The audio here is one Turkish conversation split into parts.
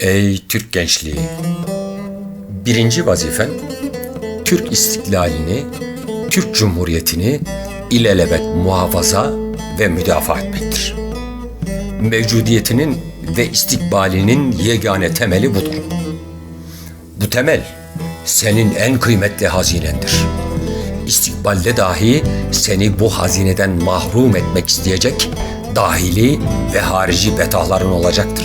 Ey Türk gençliği! Birinci vazifen Türk istiklalini, Türk Cumhuriyeti'ni ilelebet muhafaza ve müdafaa etmektir. Mevcudiyetinin ve istikbalinin yegane temeli budur. Bu temel senin en kıymetli hazinendir. İstikbalde dahi seni bu hazineden mahrum etmek isteyecek dahili ve harici betahların olacaktır.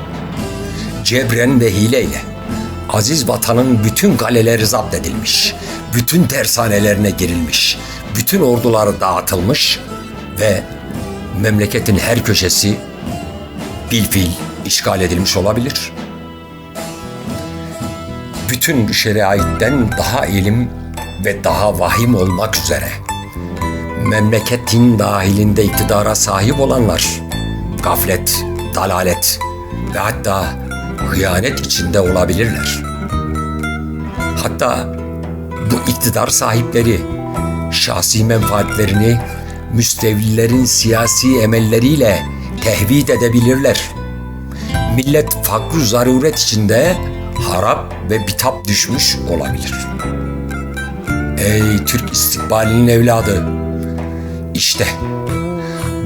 Cebren ve hileyle aziz vatanın bütün kaleleri zapt edilmiş, bütün tersanelerine girilmiş, bütün orduları dağıtılmış ve memleketin her köşesi bilfil işgal edilmiş olabilir. Bütün şeriatten daha ilim ve daha vahim olmak üzere memleketin dahilinde iktidara sahip olanlar gaflet, dalalet ve hatta hıyanet içinde olabilirler. Hatta bu iktidar sahipleri şahsi menfaatlerini müstevlilerin siyasi emelleriyle tehvid edebilirler. Millet fakr zaruret içinde harap ve bitap düşmüş olabilir. Ey Türk istikbalinin evladı! İşte